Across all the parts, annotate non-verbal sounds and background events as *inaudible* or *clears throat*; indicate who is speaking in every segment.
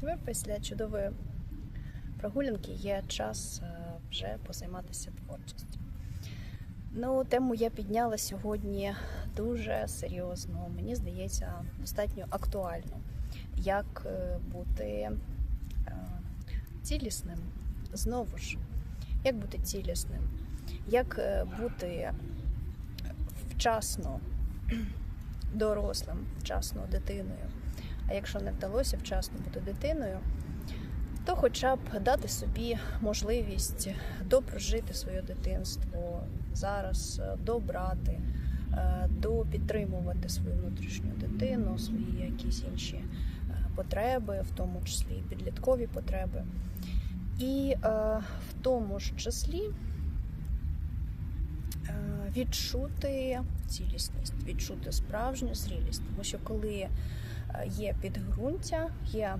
Speaker 1: Тепер після чудової прогулянки є час е, вже позайматися творчістю. Ну, тему я підняла сьогодні дуже серйозно, мені здається, достатньо актуально. Як е, бути е, цілісним? Знову ж, як бути цілісним? Як бути вчасно *clears throat* дорослим, вчасно дитиною? А якщо не вдалося вчасно бути дитиною, то хоча б дати собі можливість допрожити своє дитинство зараз, е, добрати, е, допідтримувати свою внутрішню дитину, свої якісь інші е, потреби, в тому числі підліткові потреби. І е, в тому ж числі е, відчути цілісність, відчути справжню зрілість. Тому що коли е, є підґрунтя, є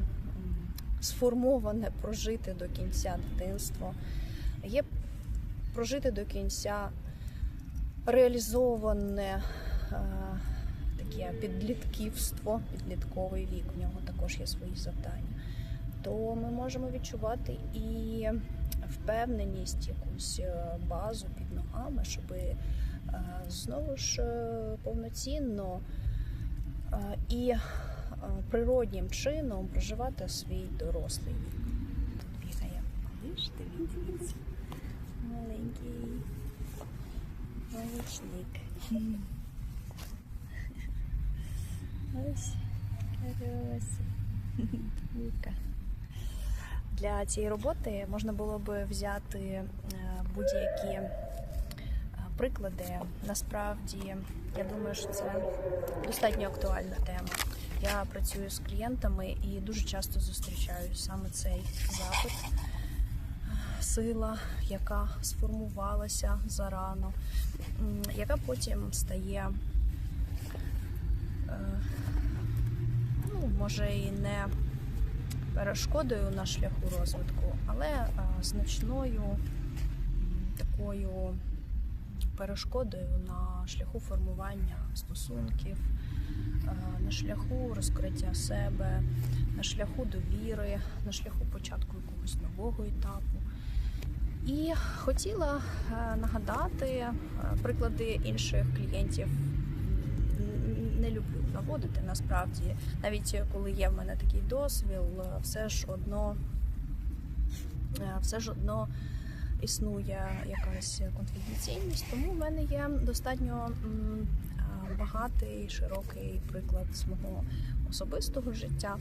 Speaker 1: сформоване прожити до кінця дитинство, є прожити до кінця реалізоване е, таке підлітківство, підлітковий вік, у нього також є свої завдання, то ми можемо відчувати і впевненість, якусь е, базу під ногами, щоб знову ж е, повноцінно і природнім чином проживати свій дорослий вік. Бігає малиш, дивіться, маленький маличник. Ось Віка. Для цієї роботи можна було би взяти е, будь-які приклади. Насправді, я думаю, що це достатньо актуальна тема. Я працюю з клієнтами і дуже часто зустрічаю саме цей запит. Сила, яка сформувалася зарано, яка потім стає, е, ну, може, і не перешкодою на шляху розвитку, але е, значною такою перешкодою на шляху формування стосунків, е, на шляху розкриття себе, на шляху довіри, на шляху початку якогось нового етапу. І хотіла е, нагадати е, приклади інших клієнтів. Не люблю наводити насправді, навіть коли є в мене такий дозвіл, е, все ж одно, все ж одно існує якась конфіденційність, тому в мене є достатньо багатий, широкий приклад з мого особистого життя.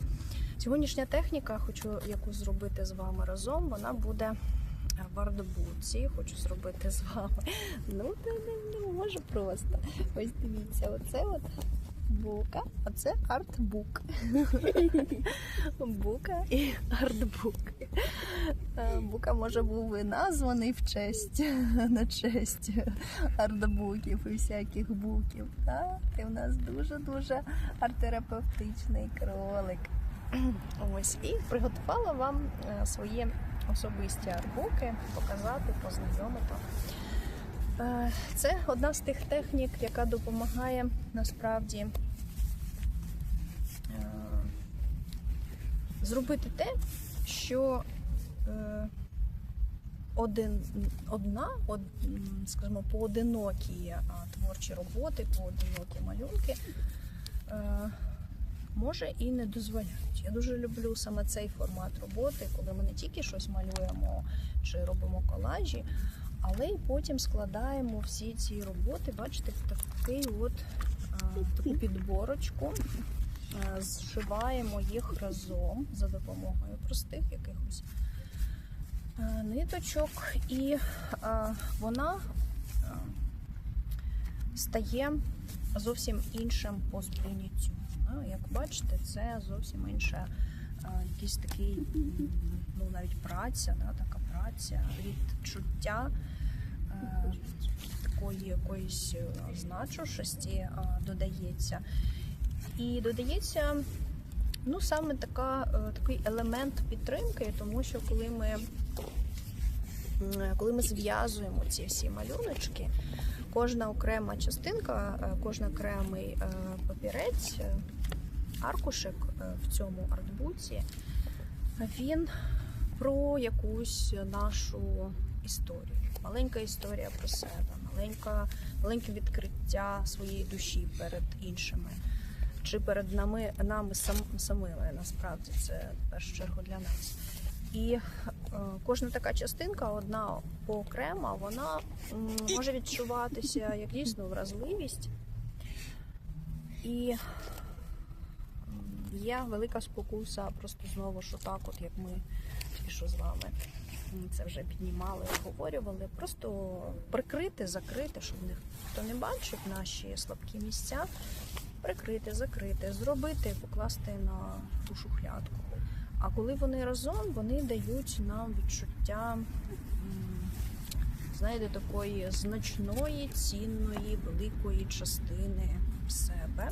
Speaker 1: Сьогоднішня техніка, хочу яку зробити з вами разом, вона буде в ардбуці. Хочу зробити з вами. Ну, та не, не можу просто. Ось дивіться, оце от бука, а це артбук. *laughs* Бука і артбук. Е, Бука може був і названий в честь, *laughs* на честь артбуків і всяких буків. Так, і в нас дуже-дуже арт-терапевтичний кролик. *clears throat* Ось і приготувала вам е, свої особисті арбуки, показати, познайомити. Е, Це одна з тих технік, яка допомагає насправді зробити те, що один, одна, од, скажімо, поодинокі творчі роботи, поодинокі малюнки е, може і не дозволяють. Я дуже люблю саме цей формат роботи, коли ми не тільки щось малюємо чи робимо колажі, але й потім складаємо всі ці роботи, бачите, в такий от таку підборочку. Е, Зшиваємо їх разом за допомогою простих якихось е, ниточок, і е, вона е, стає зовсім іншим по сприйняттю. Як бачите, це зовсім інша е, якийсь такий, ну навіть праця, да, така праця, відчуття е, такої якоїсь е, значущості е, додається. І додається ну, саме така, е, такий елемент підтримки, тому що коли ми, коли ми зв'язуємо ці всі малюночки, кожна окрема частинка, е, кожен окремий е, папірець, е, аркушик в цьому артбуці Він про якусь нашу історію. Маленька історія про себе, маленька, маленьке відкриття своєї душі перед іншими. Чи перед нами, нами сам, самими, насправді це в першу чергу для нас. І е, кожна така частинка, одна окрема, вона може відчуватися як дійсно вразливість. І є велика спокуса, просто знову ж отак, от як ми тільки що з вами це вже піднімали, обговорювали, просто прикрити, закрити, щоб ніхто не бачив наші слабкі місця, прикрити, закрити, зробити, покласти на ту шухлядку. А коли вони разом, вони дають нам відчуття, знаєте, такої значної, цінної, великої частини себе.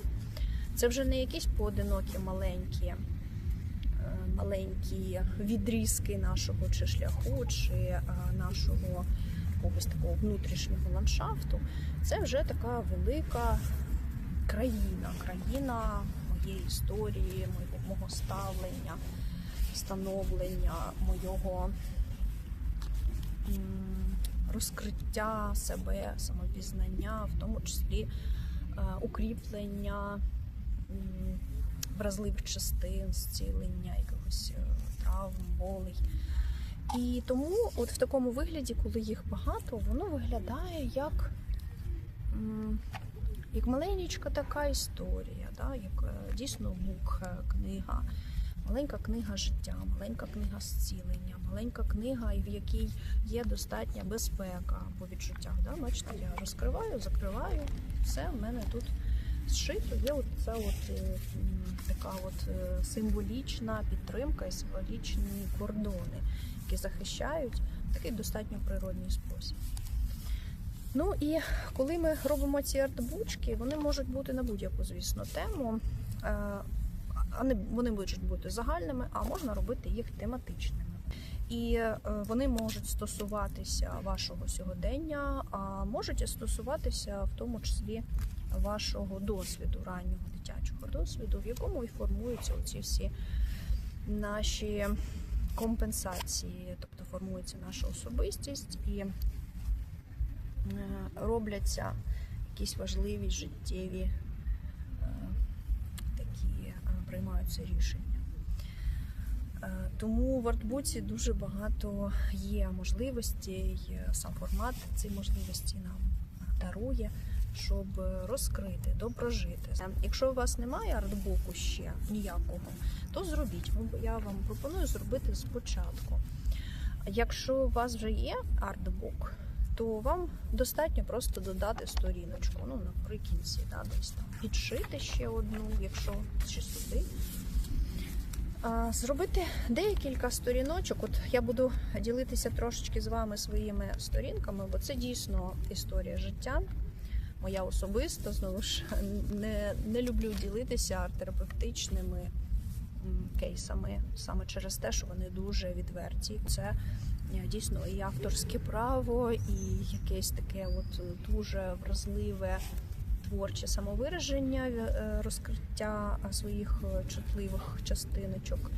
Speaker 1: Це вже не якісь поодинокі маленькі, е, маленькі відрізки нашого чи шляху, чи е, нашого якогось такого внутрішнього ландшафту. Це вже така велика країна, країна моєї історії, мого, ставлення, становлення, мого розкриття себе, самопізнання, в тому числі е, укріплення вразливих частин, зцілення якихось е, травм, болей. І тому, от в такому вигляді, коли їх багато, воно виглядає як, як маленька така історія, да? як е, дійсно бук, книга, маленька книга життя, маленька книга зцілення, маленька книга, в якій є достатня безпека по відчуттях. Да? Бачите, я розкриваю, закриваю, все в мене тут зшито. Є от ця от, е, така от е, символічна підтримка і символічні кордони, які захищають в такий достатньо природній спосіб. Ну і коли ми робимо ці артбучки, вони можуть бути на будь-яку, звісно, тему. Вони можуть бути загальними, а можна робити їх тематичними. І е, вони можуть стосуватися вашого сьогодення, а можуть стосуватися в тому числі вашого досвіду, раннього дитячого досвіду, в якому і формуються оці всі наші компенсації, тобто формується наша особистість і е, робляться якісь важливі життєві приймаються рішення. Е, Тому в артбуці дуже багато є можливостей, е, сам формат ці можливості нам дарує, щоб розкрити, допрожити. Е, Якщо у вас немає артбуку ще ніякого, то зробіть. Я вам пропоную зробити спочатку. Якщо у вас вже є артбук, то вам достатньо просто додати сторіночку, ну наприкінці, да, десь там підшити ще одну, якщо чи сюди. Зробити декілька сторіночок. От я буду ділитися трошечки з вами своїми сторінками, бо це дійсно історія життя. Моя особиста, знову ж не, не люблю ділитися арт-терапевтичними кейсами саме через те, що вони дуже відверті. Це дійсно і авторське право, і якесь таке от дуже вразливе творче самовираження, е, розкриття своїх е, чутливих частиночок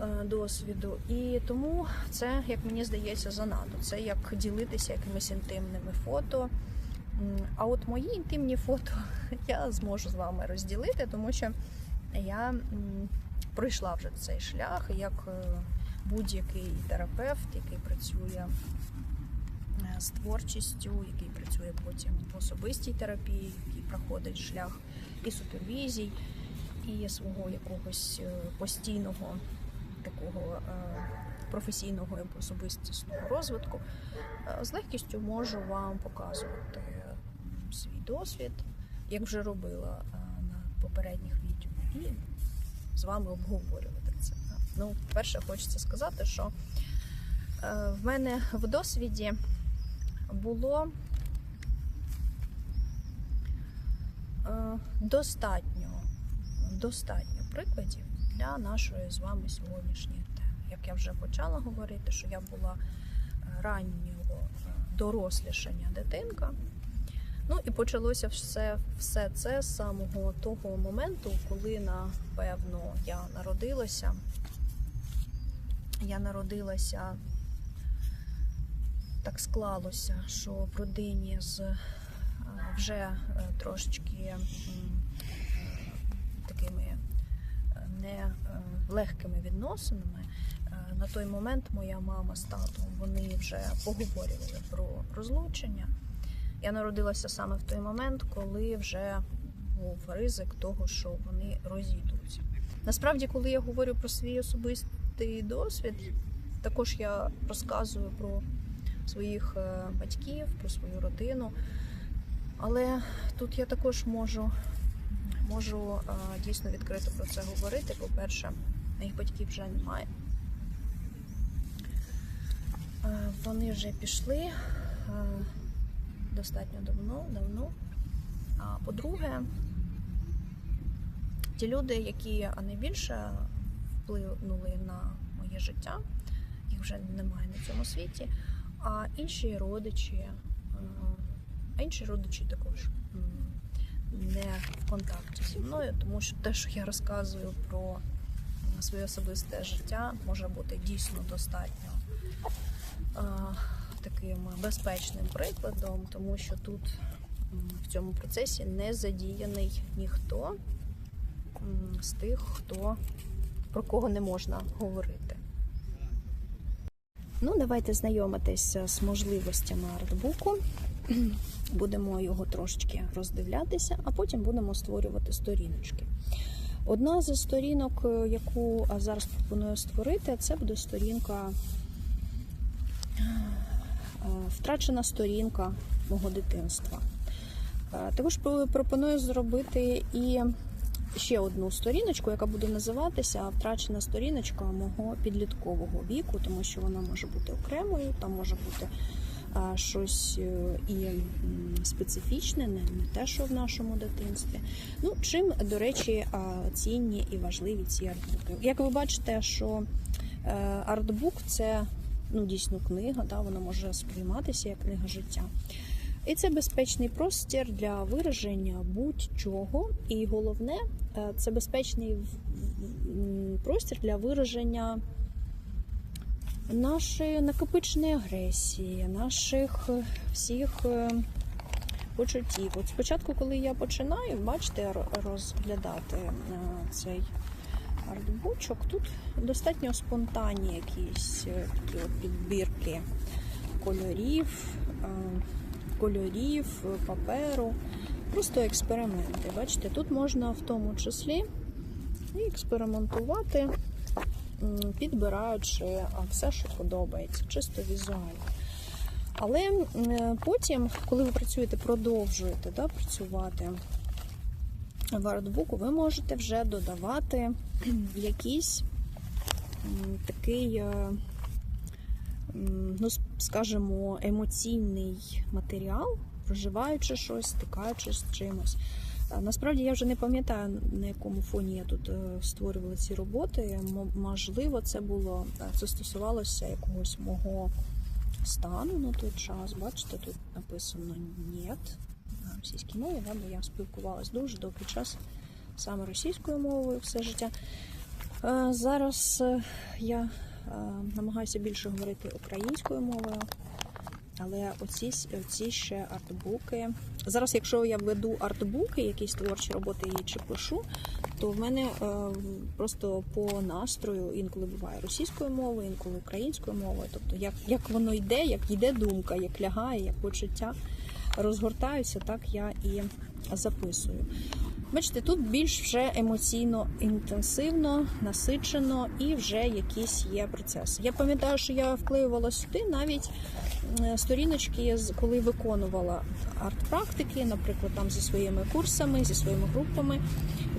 Speaker 1: е, досвіду. І тому це, як мені здається, занадто. Це як ділитися якимись інтимними фото. А от мої інтимні фото *laughs* я зможу з вами розділити, тому що я пройшла вже цей шлях, як е, будь-який терапевт, який працює е, з творчістю, який працює потім в особистій терапії, який проходить шлях і супервізій, і свого якогось е, постійного такого е, професійного і особистісного розвитку, з легкістю можу вам показувати свій досвід, як вже робила на попередніх відео, і з вами обговорювати. Ну, перше, хочеться сказати, що е, в мене в досвіді було е, достатньо, достатньо прикладів для нашої з вами сьогоднішньої теми. Як я вже почала говорити, що я була раннього е, дорослішання дитинка. Ну і почалося все, все це з самого того моменту, коли, напевно, я народилася я народилася, так склалося, що в родині з е, вже е, трошечки такими е, не е, легкими відносинами. На той момент моя мама з татом вони вже поговорювали про розлучення. Я народилася саме в той момент, коли вже був ризик того, що вони розійдуться. Насправді, коли я говорю про свій особистий досвід, також я розказую про своїх е, батьків, про свою родину. Але тут я також можу, можу е, дійсно відкрито про це говорити. По-перше, моїх батьків вже немає. Е, Вони вже пішли достатньо давно, давно. А по-друге, ті люди, які найбільше вплинули на моє життя, їх вже немає на цьому світі. А інші родичі, е, а інші родичі також не в контакті зі мною, тому що те, що я розказую про е, своє особисте життя, може бути дійсно достатньо е, таким безпечним прикладом, тому що тут в цьому процесі не задіяний ніхто з тих, хто про кого не можна говорити. Ну, давайте знайомитися з можливостями артбуку. *clears throat* Будемо його трошечки роздивлятися, а потім будемо створювати сторіночки. Одна зі сторінок, е, яку зараз пропоную створити, це буде сторінка, е, втрачена сторінка мого дитинства. Е, Також пропоную зробити і ще одну сторіночку, яка буде називатися Втрачена сторіночка мого підліткового віку, тому що вона може бути окремою, там може бути а, щось е, і специфічне, не, те, що в нашому дитинстві. Ну, чим, до речі, а, цінні і важливі ці артбуки. Як ви бачите, що е, артбук це ну, дійсно книга, да, вона може сприйматися як книга життя. І це безпечний простір для вираження будь-чого. І головне, е, це безпечний простір для вираження нашої накопиченої агресії, наших е, всіх е, почуттів. От спочатку, коли я починаю, бачите, розглядати цей артбучок, тут достатньо спонтанні якісь такі от підбірки кольорів, кольорів, паперу, просто експерименти. Бачите, тут можна в тому числі експериментувати, підбираючи все, що подобається, чисто візуально. Але потім, коли ви працюєте, продовжуєте да, працювати в артбуку, ви можете вже додавати якийсь такий, е, ну, скажімо, емоційний матеріал, проживаючи щось, стикаючись з чимось. Е, Насправді я вже не пам'ятаю, на якому фоні я тут е, створювала ці роботи. Можливо, це було е, це стосувалося якогось мого стану на той час. Бачите, тут написано «Нєт» на російській мові, да, бо я спілкувалась дуже довгий час саме російською мовою все життя. Зараз я намагаюся більше говорити українською мовою, але оці, оці ще артбуки. Зараз, якщо я веду артбуки, якісь творчі роботи чи пишу, то в мене е, просто по настрою інколи буває російською мовою, інколи українською мовою. Тобто, як, як воно йде, як йде думка, як лягає, як почуття розгортаються, так я і записую. Бачите, тут більш вже емоційно інтенсивно, насичено і вже якийсь є процес. Я пам'ятаю, що я вклеювала сюди навіть е, сторіночки, коли виконувала арт-практики, наприклад, там зі своїми курсами, зі своїми групами.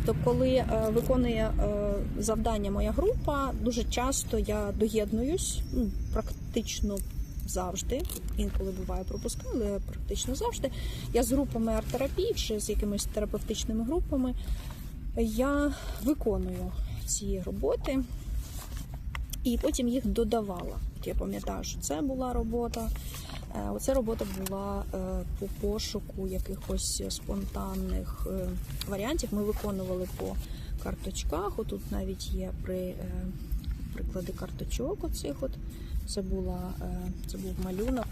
Speaker 1: То коли е, виконує е, завдання моя група, дуже часто я доєднуюсь, ну, практично завжди. Інколи буває пропускаю, але практично завжди. Я з групами арт-терапії чи з якимись терапевтичними групами я виконую ці роботи і потім їх додавала. Я пам'ятаю, що це була робота. Е, Оце робота була е, по пошуку якихось спонтанних е, варіантів. Ми виконували по карточках. Отут навіть є при, приклади карточок. Оцих от. Це, була, е, це був малюнок.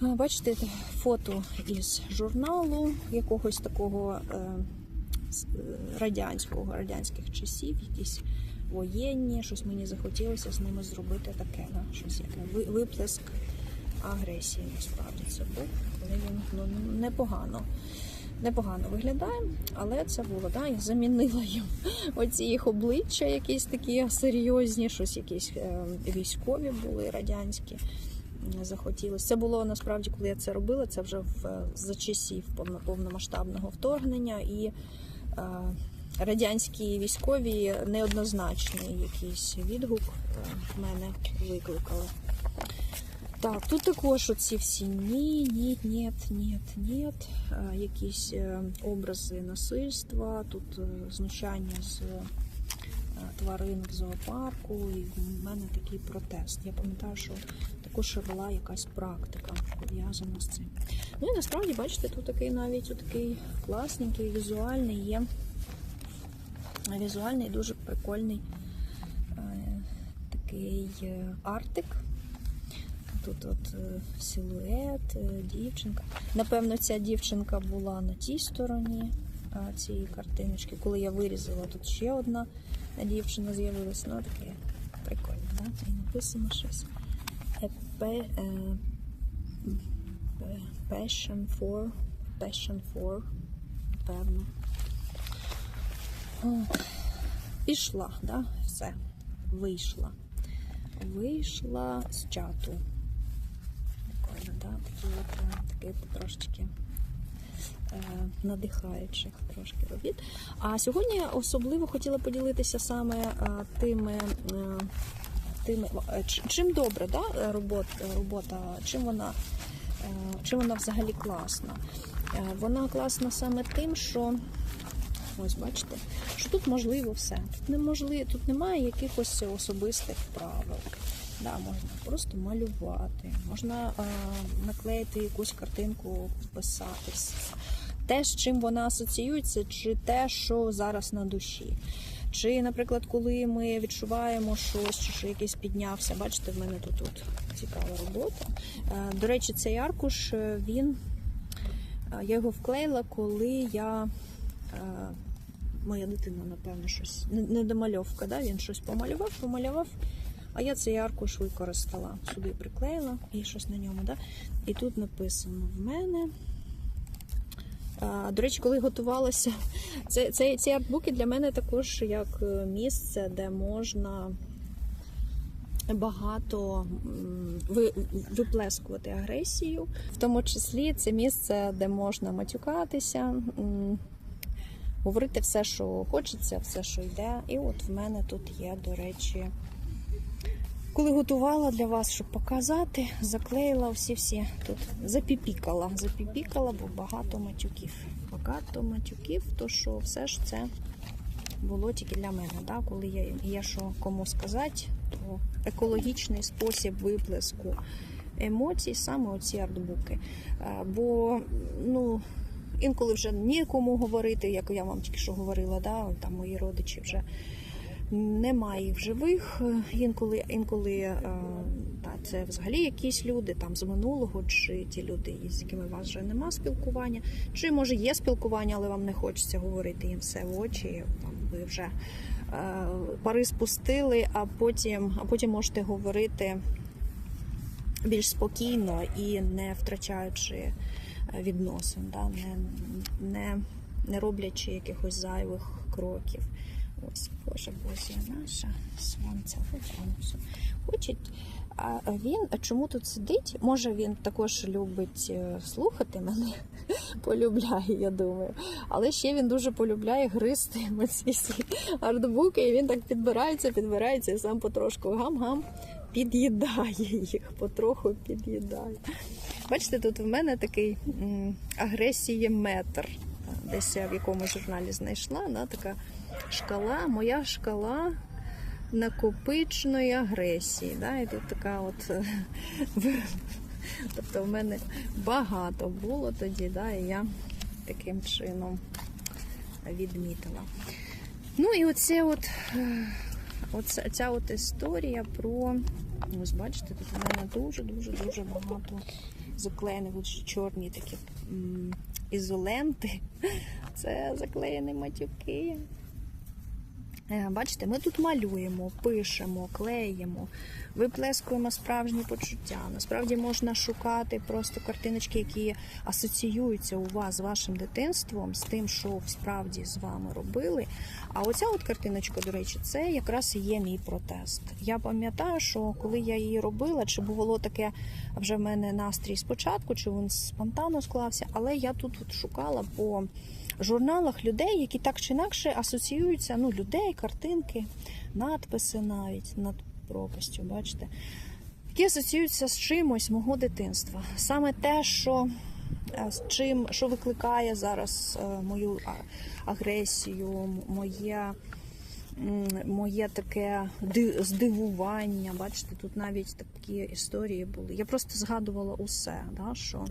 Speaker 1: Бачите, це фото із журналу якогось такого е, е, радянського, радянських часів, якісь воєнні, щось мені захотілося з ними зробити таке, да, щось яке виплеск агресії, насправді це був, коли він ну, непогано. Непогано виглядає, але це було, да, я замінила їм *laughs* оці їх обличчя, якісь такі серйозні, щось якісь е, військові були радянські. Захотілося. Це було насправді, коли я це робила, це вже в, за часів повномасштабного вторгнення і е, радянські військові неоднозначний якийсь відгук е, в мене викликали. Так, тут також оці всі ні, ні, ні, ні, ні, якісь е, образи насильства, тут е, знущання з е, тварин в зоопарку, і в мене такий протест. Я пам'ятаю, що також була якась практика пов'язана з цим. Ну і насправді, бачите, тут такий навіть такий класненький, візуальний є. Візуальний, дуже прикольний такий артик. Тут от е, силует, е, дівчинка. Напевно, ця дівчинка була на тій стороні цієї картиночки. Коли я вирізала, тут ще одна дівчина з'явилась. Ну, таке прикольно, да? І написано щось. Е, Passion for. Passion for, певно. Пішла, да? Все. Вийшла. Вийшла з чату. Да? Такі от, е, такий трошечки е, надихаючих трошки робіт. А сьогодні особливо хотіла поділитися саме е, тими. е, Тими, е, чим добре да, робота, робота, чим вона, е, чим вона взагалі класна. Е, Вона класна саме тим, що ось бачите, що тут можливо все. Тут неможливо, тут немає якихось особистих правил. Да, можна просто малювати, можна е, наклеїти якусь картинку, писати. Те, з чим вона асоціюється, чи те, що зараз на душі. Чи, наприклад, коли ми відчуваємо щось, чи що якийсь піднявся, бачите, в мене тут, тут цікава робота. Е, До речі, цей аркуш е, він я його вклеїла, коли я. Моя дитина, напевно, щось не- недомальовка, да? він щось помалював, помалював, а я цей аркуш використала. Сюди приклеїла і щось на ньому. Да? І тут написано в мене. До речі, коли готувалася, *laughs* це, це, ці артбуки для мене також як е, місце, де можна багато виплескувати агресію. В тому числі це місце, де можна матюкатися, говорити все, що хочеться, все, що йде. І от в мене тут є, до речі, коли готувала для вас, щоб показати, заклеїла всі-всі тут запіпікала. Запіпікала, бо багато матюків. Багато матюків, то що все ж це було тільки для мене. Да? Коли є, є що кому сказати, то екологічний спосіб виплеску емоцій саме оці артбуки. Е, Бо ну, інколи вже нікому говорити, як я вам тільки що говорила, да? там мої родичі вже немає в живих. Інколи, інколи е, та, це взагалі якісь люди там з минулого, чи ті люди, з якими у вас вже нема спілкування, чи може є спілкування, але вам не хочеться говорити їм все в очі. Там ви вже е, пари спустили, а потім, а потім можете говорити більш спокійно і не втрачаючи е, відносин, да? не, не, не роблячи якихось зайвих кроків. Ось, Боже, Боже, наша сонце, сонце. Хоче. А він чому тут сидить? Може він також любить е, слухати мене, *laughs* полюбляє, я думаю. Але ще він дуже полюбляє гризти ці всі артбуки, і він так підбирається, підбирається і сам потрошку гам-гам під'їдає їх, потроху під'їдає. Бачите, тут в мене такий агресієметр. Десь я в якомусь журналі знайшла, да, така шкала, моя шкала накопичної агресії. Да? І тут така от. *laughs* Тобто в мене багато було тоді, да, і я таким чином відмітила. Ну і оце от е, Оце, ця от історія про. Ось бачите, тут у мене дуже-дуже дуже багато заклеєних чорні такі м, ізоленти. *laughs* Це заклеєні матюки. Е, Бачите, ми тут малюємо, пишемо, клеїмо, виплескуємо справжні почуття. Насправді можна шукати просто картиночки, які асоціюються у вас з вашим дитинством, з тим, що справді з вами робили. А оця от картиночка, до речі, це якраз і є мій протест. Я пам'ятаю, що коли я її робила, чи було таке вже в мене настрій спочатку, чи він спонтанно склався, але я тут от шукала по журналах людей, які так чи інакше асоціюються, ну, людей, картинки, надписи навіть над пропастю, бачите, які асоціюються з чимось мого дитинства. Саме те, що е, з чим, що викликає зараз е, мою агресію, моє, моє таке здивування. Бачите, тут навіть такі історії були. Я просто згадувала усе, да, що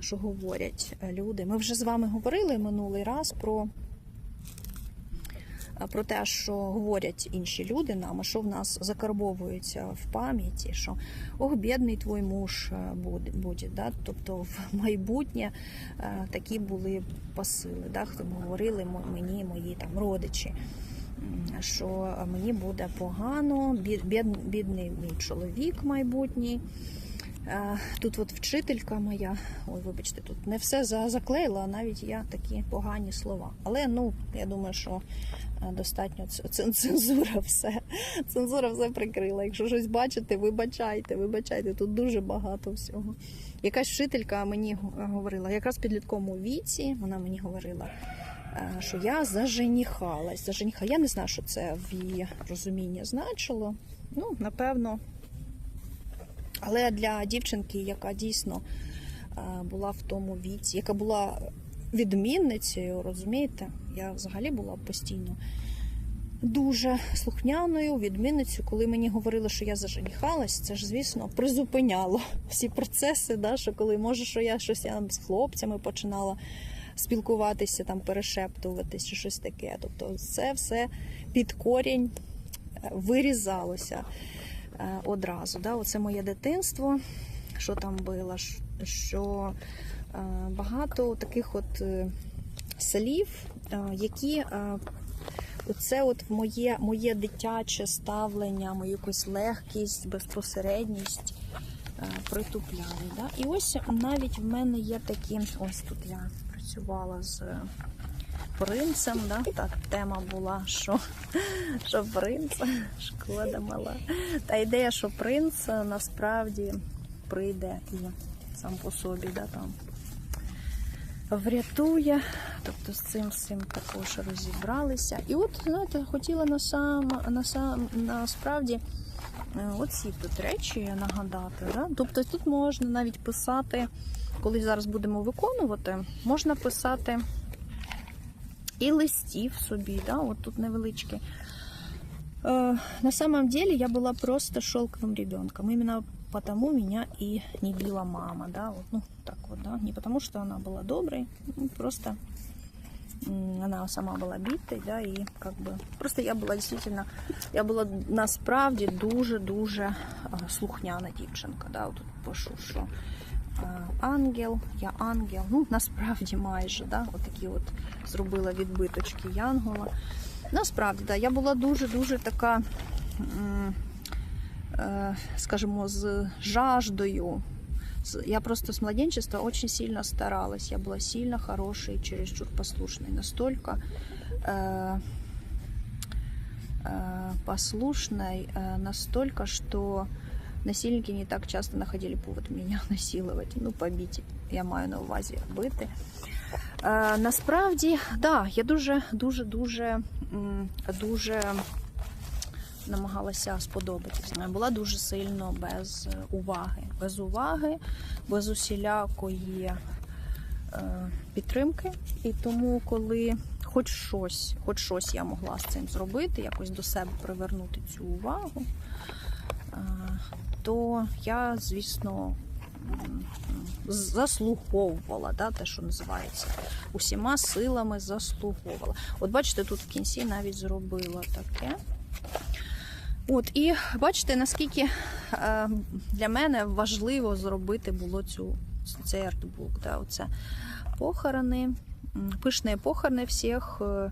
Speaker 1: що говорять е, люди. Ми вже з вами говорили минулий раз про, про те, що говорять інші люди нам, а що в нас закарбовується в пам'яті, що ох, бідний твій муж е, буде, буде да? тобто в майбутнє е, такі були посили, да? говорили мені, мої там родичі. Що мені буде погано, бід- бід- бідний мій чоловік майбутній. Тут от вчителька моя, ой, вибачте, тут не все за- заклеїла, а навіть я такі погані слова. Але ну, я думаю, що е, достатньо цензура все. Цензура все прикрила. Якщо щось бачите, вибачайте, вибачайте. Тут дуже багато всього. Якась вчителька мені говорила, якраз в підлітковому віці, вона мені говорила. е, Що я заженіхалась. Заженіха. Я не знаю, що це в її розумінні значило. Ну, напевно, але для дівчинки, яка дійсно е, була в тому віці, яка була відмінницею, розумієте, я взагалі була постійно дуже слухняною відмінницею, коли мені говорили, що я заженіхалась, це ж, звісно, призупиняло всі процеси, да, що коли може, що я щось я з хлопцями починала спілкуватися, там перешептуватись чи щось таке. Тобто це все під корінь е, вирізалося одразу. Да? Оце моє дитинство, що там було, що е, багато таких от е, слів, е, які е, Оце от моє, моє дитяче ставлення, мою якусь легкість, безпосередність е, притупляли. Да? І ось навіть в мене є такі, ось тут я працювала з принцем, да? так тема була, що, що принц, шкода мала. Та ідея, що принц насправді прийде і сам по собі, да, там врятує. Тобто з цим цим також розібралися. І от, знаєте, хотіла на сам, на сам, насправді е, оці тут речі нагадати. Да? Тобто тут можна навіть писати, коли зараз будемо виконувати, можна писати і листів собі, да? от тут невеличкі. Э, На самом деле я была просто шелковым ребенком. Именно потому меня и не била мама, да, вот, ну так вот, да, не потому что она была доброй, ну, просто м, она сама была битой, да, и как бы просто я була действительно, я була насправді дуже-дуже а, слухняна дівчинка, да, от тут пишу, що а, ангел, я ангел, ну насправді майже, да, от такі от зробила відбиточки янгола. Насправді, да, я була дуже-дуже така, м, е, скажімо, з жаждою. З- Я просто с младенчества очень сильно старалась. Я была сильно хорошей, чересчур послушной. Настолько э, э, послушной, э, настолько, что насильники не так часто находили повод меня *laughs* насиловать, ну, побить. Я маю на увазі бити. Е, насправді, да, я дуже, дуже, дуже, намагалася сподобатись. Була дуже сильно без уваги. Без уваги, без усілякої е, підтримки. І тому, коли хоч щось, хоч щось я могла з цим зробити, якось до себе привернути цю увагу, то я, звісно, заслуговувала, да, те, що називається, усіма силами заслуговувала. От бачите, тут в кінці навіть зробила таке. От, і бачите, наскільки е, для мене важливо зробити було цю, цей артбук. Да, оце похорони, пишні похорони всіх е,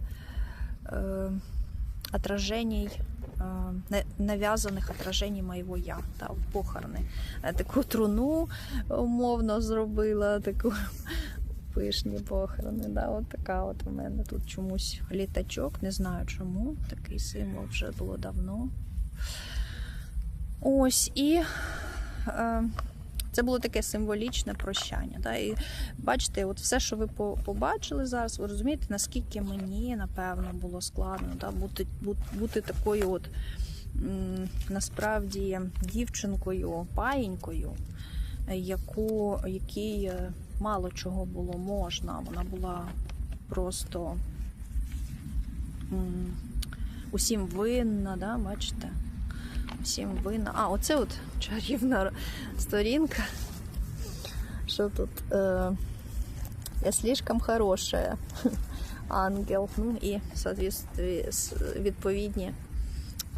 Speaker 1: е, отражений, нав'язаних отражений моєго я. Да, в похорони. Е, Таку труну умовно зробила, таку *laughs* пишні похорони. Да, от така от у мене тут чомусь літачок, не знаю чому. Такий символ вже було давно. Ось і е, це було таке символічне прощання. Да? І бачите, от все, що ви побачили зараз, ви розумієте, наскільки мені, напевно, було складно да? бути, бути, такою от насправді дівчинкою, паїнькою, яку, якій е, мало чого було можна. Вона була просто усім винна, да? бачите? Всім винна. А, оце от чарівна сторінка. Що тут? Е, я слишком хорошая. Ангел. Ну і відповідні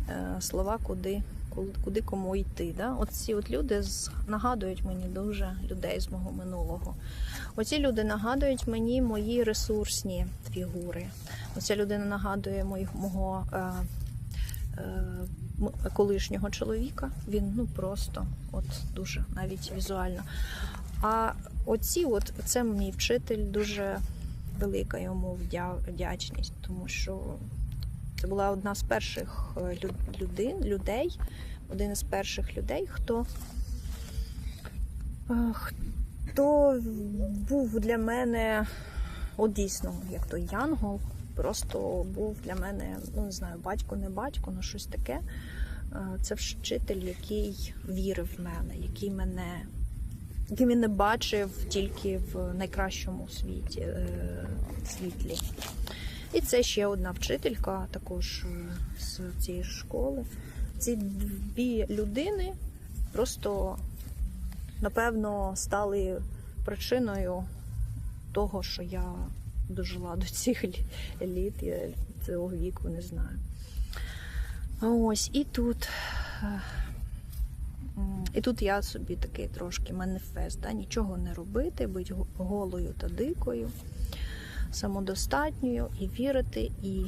Speaker 1: е, слова, куди, куди, кому йти. Да? Оці от люди нагадують мені дуже людей з мого минулого. Оці люди нагадують мені мої ресурсні фігури. Оця людина нагадує мого е, е, колишнього чоловіка. Він ну просто от дуже навіть візуально. А оці, от це мій вчитель, дуже велика йому вдячність, тому що це була одна з перших е, людей, людей один із перших людей, хто, е, хто був для мене от дійсно, як той Янгол, просто був для мене, ну не знаю, батько, не батько, ну щось таке. Е, Це вчитель, який вірив в мене, який мене, який мене бачив тільки в найкращому світі, е, світлі. І це ще одна вчителька, також е, з цієї школи. Ці дві людини просто, напевно, стали причиною того, що я дожила до цих літ, я цього віку не знаю. Ось і тут. е, І тут я собі такий трошки маніфест, да? нічого не робити, бути голою та дикою, самодостатньою і вірити, і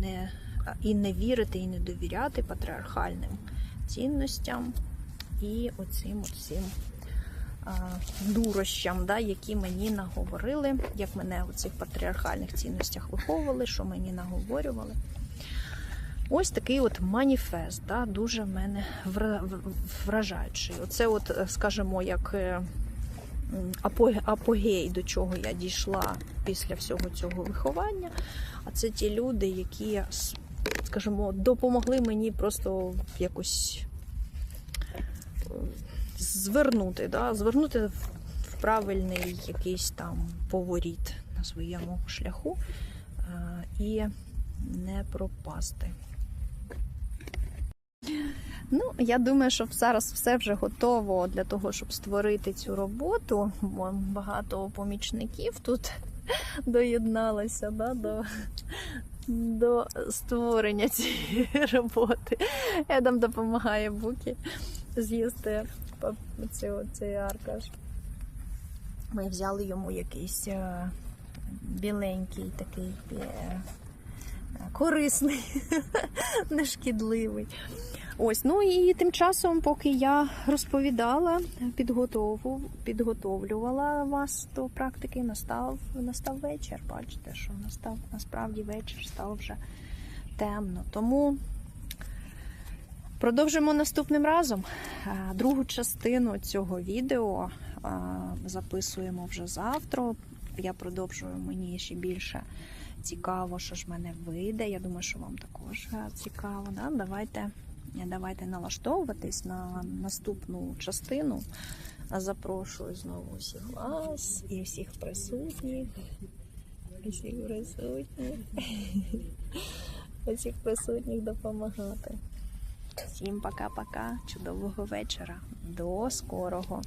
Speaker 1: не, і не вірити, і не довіряти патріархальним цінностям і оцим а, дурощам, да, які мені наговорили, як мене у цих патріархальних цінностях виховували, що мені наговорювали. Ось такий от маніфест, да, дуже мене вражаючий. Оце, от, е, скажімо, як е, апогей, до чого я дійшла після всього цього виховання. А це ті люди, які, скажімо, допомогли мені просто якось е, звернути, да, звернути в правильний якийсь там поворіт на своєму шляху е, і не пропасти. Ну, я думаю, що зараз все вже готово для того, щоб створити цю роботу. Бо Багато помічників тут *laughs* доєдналося да, до, до створення цієї *laughs* роботи. Я там допомагає Букі з'їсти цей, цей аркаш. Ми взяли йому якийсь е, біленький такий е, корисний, *laughs* нешкідливий. Ось, ну і тим часом, поки я розповідала, підготовлювала вас до практики, настав, настав вечір. Бачите, що настав насправді вечір, стало вже темно. Тому продовжимо наступним разом. Е, Другу частину цього відео е, записуємо вже завтра. Я продовжую мені ще більше цікаво, що ж мене вийде. Я думаю, що вам також е, цікаво. Да? Давайте, давайте налаштовуватись на наступну частину. Запрошую знову всіх вас і всіх присутніх. Всіх присутніх. *laughs* Всіх присутніх допомагати. Всім пока-пока, чудового вечора. До скорого.